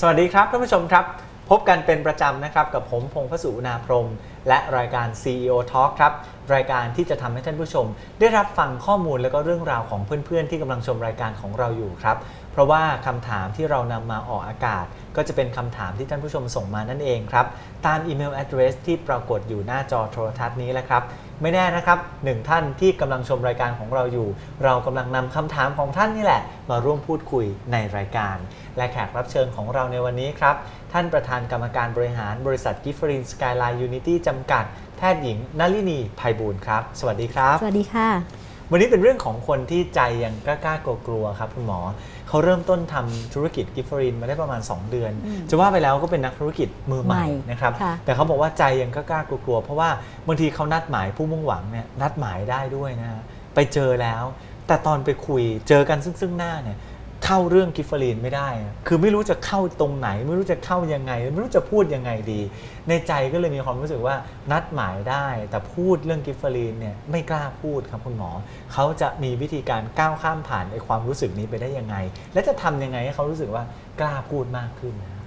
สวัสดีครับท่านผู้ชมครับ พบกันเป็นประจำนะครับกับผมพงษ์พสุนาพรมและรายการ CEO Talk ครับ รายการที่จะทำให้ท่านผู้ชม ได้รับฟังข้อมูลและก็เรื่องราวของเพื่อนๆ ที่กำลังชมรายการของเราอยู่ครับ เพราะว่าคำถามที่เรานำมาออกอากาศ ก็จะเป็นคำถามที่ท่านผู้ชมส่งมานั่นเองครับ ตามอีเมล address ที่ปรากฏอยู่หน้าจอโทรทัศน์นี้แหละครับไม่แน่นะครับหนึ่งท่านที่กำลังชมรายการของเราอยู่ เรากำลังนำคำถามของท่านนี่แหละ มาร่วมพูดคุยในรายการ และแขกรับเชิญของเราในวันนี้ครับ ท่านประธานกรรมการบริหารบริษัทกิฟฟรินสกายไลน์ยูนิตี้จำกัด แพทย์หญิงนลินีภัยบูลย์ครับ สวัสดีครับ สวัสดีค่ะ วันนี้เป็นเรื่องของคนที่ใจยังกล้าๆกลัวๆครับคุณหมอ เขาเริ่มต้นทำธุรกิจกิฟฟรินมาได้ประมาณ 2 เดือน อืมจะว่าไปแล้วก็เป็นนักธุรกิจมือใหม่ใหม่นะครับ ค่ะ แต่เขาบอกว่าใจยังกล้าๆกลัวๆเพราะว่าบางทีเขานัดหมายผู้มุ่งหวังเนี่ยนัดหมายได้ด้วยนะฮะไปเจอแล้ว แต่ตอนไปคุยเจอกันซึ่งซึ่งหน้าเนี่ย เข้าเรื่องกิฟเฟอรีนไม่ได้ คือไม่รู้จะเข้าตรงไหน ไม่รู้จะเข้ายังไง ไม่รู้จะพูดยังไงดี ในใจก็เลยมีความรู้สึกว่านัดหมายได้ แต่พูดเรื่องกิฟเฟอรีนเนี่ยไม่กล้าพูดครับคุณหมอ เขาจะมีวิธีการก้าวข้ามผ่านไอ้ความรู้สึกนี้ไปได้ยังไง และจะทำยังไงให้เขารู้สึกว่ากล้าพูดมากขึ้นนะ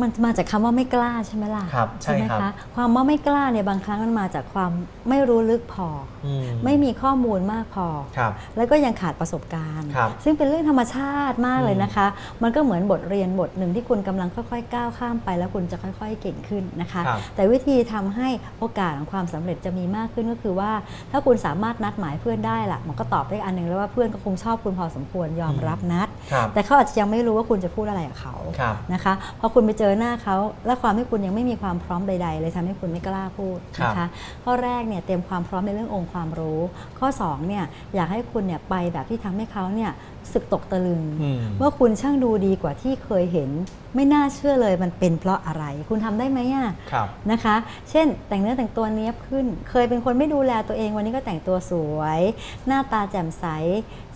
มันมาจากคำว่าไม่กล้าใช่ไหมล่ะครับใช่ไหมครับคะความว่าไม่กล้าเนี่ยบางครั้งมันมาจากความไม่รู้ลึกพออือไม่มีข้อมูลมากพอ ครับ แล้วก็ยังขาดประสบการณ์ ครับซึ่งเป็นเรื่องธรรมชาติมากเลยอืมนะคะ มันก็เหมือนบทเรียนบทหนึ่งที่คุณกำลังค่อยๆก้าวข้ามไป แล้วคุณจะค่อยๆเก่งขึ้นนะคะ ครับแต่วิธีทำให้โอกาสของความสำเร็จจะมีมากขึ้นก็คือว่า ถ้าคุณสามารถนัดหมายเพื่อนได้ล่ะ มันก็ตอบได้อันหนึ่งแล้วว่าเพื่อนก็คงชอบคุณพอสมควรยอมรับนัด ครับ แต่เขาอาจจะยังไม่รู้ว่าคุณจะพูดอะไรกับเขาครับ นะคะพอคุณไปเจอหน้าเขาและความที่คุณยังไม่มีความพร้อมใด ๆ เลยทำให้คุณไม่กล้าพูดนะครัคะบข้อแรกเนี่ยเตรียมความพร้อมในเรื่ององค์ความรู้ ข้อ2เนี่ยอยากให้คุณเนี่ยไปแบบที่ทำให้เขาเนี่ยรู้สึกตกตะลึงอืมว่าคุณช่างดูดีกว่าที่เคยเห็น ไม่น่าเชื่อเลยมันเป็นเพราะอะไร คุณทำได้ไหมอะครับนะคะ เช่น แต่งเนื้อแต่งตัวเนี้ยบขึ้น เคยเป็นคนไม่ดูแลตัวเองวันนี้ก็แต่งตัวสวย หน้าตาแจ่มใส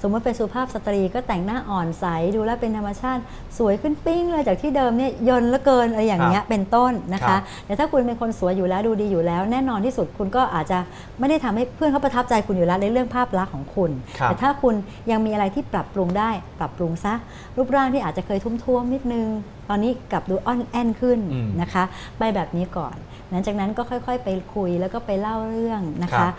สมมติเป็นสุภาพสตรีก็แต่งหน้าอ่อนใสดูแลเป็นธรรมชาติ สวยขึ้นปิ้งเลยจากที่เดิมเนี่ยยนละเกินอะไรอย่างเงี้ยเป็นต้นนะคะแต่ถ้าคุณเป็นคนสวยอยู่แล้วดูดีอยู่แล้ว แน่นอนที่สุดคุณก็อาจจะไม่ได้ทำให้เพื่อนเขาประทับใจคุณอยู่แล้วในเรื่องภาพลักษณ์ของคุณคแต่ถ้าคุณยังมีอะไรที่ปรับปรุงได้ปรับปรุงซะรูปร่างที่อาจจะเคยทุ่มๆนิดนึง ตอนนี้กลับดูอ่อนแอนขึ้นอืมนะคะ ไปแบบนี้ก่อนหลังจากนั้นก็ค่อยๆ ไปคุยแล้วก็ไปเล่าเรื่องนะครัคะบ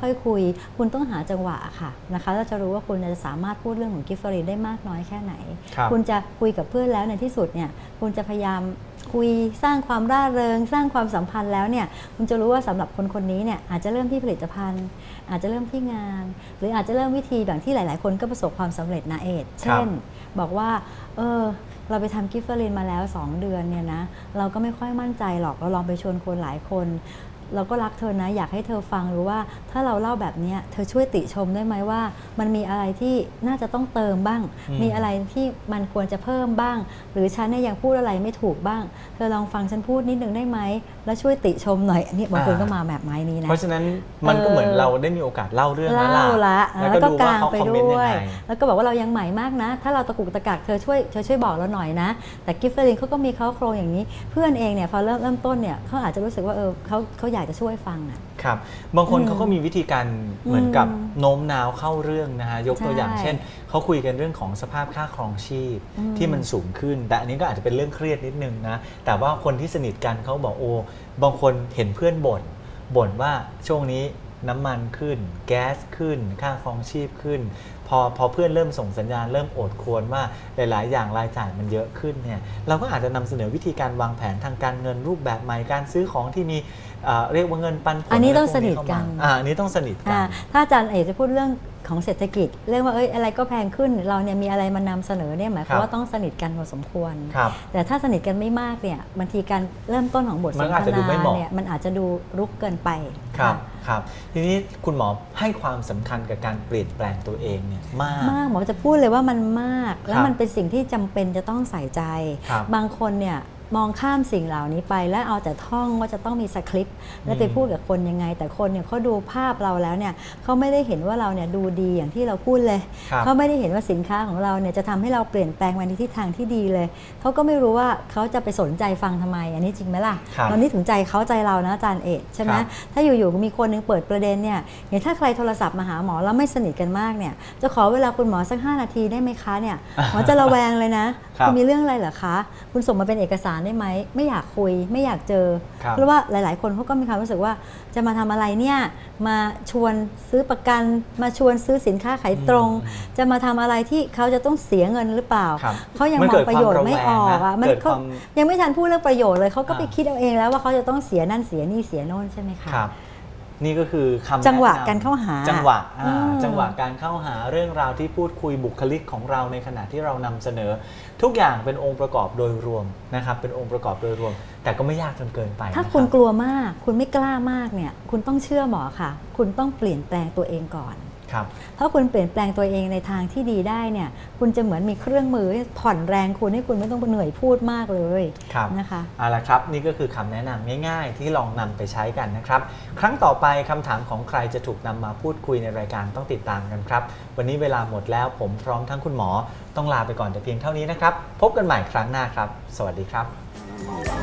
ค่อยๆคุย คุณต้องหาจังหวะค่ะนะคะเราจะรู้ว่าคุณจะสามารถพูดเรื่องของกิฟฟรีนได้มากน้อยแค่ไหนครับคุณจะคุยกับเพื่อนแล้วในที่สุดเนี่ยคุณจะพยายามคุยสร้างความร่าเริง สร้างความสัมพันธ์แล้วเนี่ยคุณจะรู้ว่าสำหรับคนคนนี้เนี่ยอาจจะเริ่มที่ผลิตภัณฑ์ อาจจะเริ่มที่งาน หรืออาจจะเริ่มวิธีแบบที่หลาย ๆ คนก็ประสบความสำเร็จนะเอดเช่น บอกว่าเออ เราไปทำกิฟเฟอรินมาแล้ว 2 เดือนเนี่ยนะ เราก็ไม่ค่อยมั่นใจหรอก เราลองไปชวนคนหลายคน เราก็รักเธอนะ อยากให้เธอฟังรู้ว่าถ้าเราเล่าแบบเนี้ยเธอช่วยติชมได้ไหมว่า มันมีอะไรที่น่าจะต้องเติมบ้างอืมมีอะไรที่มันควรจะเพิ่มบ้าง หรือฉันเนี่ยยังพูดอะไรไม่ถูกบ้าง เธอลองฟังฉันพูดนิดนึงได้ไหมแล้วช่วยติชมหน่อยอันนี้บางคนก็มาแบบไม้นี้นะเพราะฉะนั้นมันก็เหมือนเราได้มีโอกาสเล่าเรื่องแล้วเล่าล่ะละแล้วแล้วก็ก็ดูกว่าลางเขาไปคอมเมนต์ด้ยังวยไงแล้วก็บอกว่าเรายังใหม่มากนะ ถ้าเราตะกุกตะกักเธอช่วยเธอช่วยบอกเราหน่อยนะ แต่กิฟเฟอรินเขาก็มีเขาโครงอย่างนี้ เพื่อนเองเนี่ยพอเริ่มเริ่มต้นเนี่ยเขาอาจจะรู้สึกว่าเออเขาเขาอยากจะช่วยฟังอะ ครับ บางคนอืมเขาก็มีวิธีการเหมือนกับอืมโน้มน้าวเข้าเรื่องนะฮะ ยกตัวใช่อย่างเช่น เขาคุยกันเรื่องของสภาพค่าครองชีพอืมที่มันสูงขึ้น แต่อันนี้ก็อาจจะเป็นเรื่องเครียดนิดนึงนะ แต่ว่าคนที่สนิทกันเขาบอกโอ้ บางคนเห็นเพื่อนบ่นบ่นว่าช่วงนี้ น้ำมันขึ้น แก๊สขึ้น ค่าครองชีพขึ้น พอพอเพื่อนเริ่มส่งสัญญาณเริ่มโอดครวรว่าหลาย ๆ อย่างรายจ่ายมันเยอะขึ้นเนี่ยเราก็อาจจะนำเสนอวิธีการวางแผนทางการเงินรูปแบบใหม่การซื้อของที่มีเอ่อเรียกว่าเงินปันผลอันนี้ะไรต้องพวสนิทกันเข้ามาอ่าอันนี้ต้องสนิทกัอ่านถ้าอาจารย์เอกจะพูดเรื่อง ของเศรษฐกิจ เรื่องว่าเอ้ยอะไรก็แพงขึ้น เราเนี่ยมีอะไรมานำเสนอเนี่ยหมายคครัวามบว่าต้องสนิทกันพอสมควรครับแต่ถ้าสนิทกันไม่มากเนี่ยบางทีการเริ่มต้นของบทสมันนอาจทจะดูนาไม่เหมาะเนี่ยมันอาจจะดูรุกเกินไปครับะครับทีนี้คุณหมอให้ความสำคัญกับการเปลี่ยนแปลงตัวเองเนี่ยมากมากหมอจะพูดเลยว่ามันมาก แล้ควรับมันเป็นสิ่งที่จำเป็นจะต้องใส่ใจครับบางคนเนี่ย มองข้ามสิ่งเหล่านี้ไป แล้วเอาแต่ท่องว่าจะต้องมีสคริปต์และไปพูดกับคนยังไง แต่คนเนี่ยเขาดูภาพเราแล้วเนี่ยเขาไม่ได้เห็นว่าเราเนี่ยดูดีอย่างที่เราพูดเลยครับเขาไม่ได้เห็นว่าสินค้าของเราเนี่ยจะทำให้เราเปลี่ยนแปลงไปในทิศทางที่ดีเลยเขาก็ไม่รู้ว่าเขาจะไปสนใจฟังทำไม อันนี้จริงไหมล่ะครับตอนนี้ถึงใจเขาใจเรานะอาจารย์เอกใช่ไหมครับถ้าอยู่ๆมีคนหนึงเปิดประเด็นเนี่ยอย่างถ้าใครโทรศัพท์มาหาหมอแล้วไม่สนิทกันมากเนี่ยจะขอเวลาคุณหมอสัก 5 นาทีได้ไหมคะเนี่ยหมอจะระแวงเลยนะครับณมีเรื่องอะไรเหรอคะ คุณส่งมาเป็นเอกสารได้ไหมไม่อยากคุย ไม่อยากเจอครับเพราะว่าหลาย ๆ คนเขาก็มีความรู้สึกว่า จะมาทำอะไรเนี่ยมาชวนซื้อประกันมาชวนซื้อสินค้าขายตรง จะมาทำอะไรที่เขาจะต้องเสียเงินหรือเปล่าครับเขายังมันมอเกิงดประโยชน์ไม่ออกความระแวงอะนะมันเกิดเขาความยังไม่ทันพูดเรื่องประโยชน์เลยเขาก็ไปอ่าคิดเอาเองแล้วว่าเขาจะต้องเสียนั่นเสียนี่เสียโน่นใช่ไหมคะครับ นี่ก็คือคำจังหวะแนำการเข้าหาจังหวะอ่าอืมจังหวะการเข้าหาเรื่องราวที่พูดคุยบุคลิกของเราในขณะที่เรานำเสนอ ทุกอย่างเป็นองค์ประกอบโดยรวมนะครับเป็นองค์ประกอบโดยรวม แต่ก็ไม่ยากจนเกินไป ถ้านะคุณรับกลัวมาก คุณไม่กล้ามากเนี่ยคุณต้องเชื่อหมอค่ะ คุณต้องเปลี่ยนแปลงตัวเองก่อนครับ ถ้าคุณเปลี่ยนแปลงตัวเองในทางที่ดีได้เนี่ย คุณจะเหมือนมีเครื่องมือผ่อนแรงคุณให้คุณไม่ต้องเหนื่อยพูดมากเลยครับนะคะเอาละครับ นี่ก็คือคำแนะนำง่าย ๆ ที่ลองนำไปใช้กันนะครับ ครั้งต่อไปคำถามของใครจะถูกนำมาพูดคุยในรายการต้องติดตามกันครับ วันนี้เวลาหมดแล้วผมพร้อมทั้งคุณหมอ ต้องลาไปก่อนแต่เพียงเท่านี้นะครับ พบกันใหม่ครั้งหน้าครับ สวัสดีครับ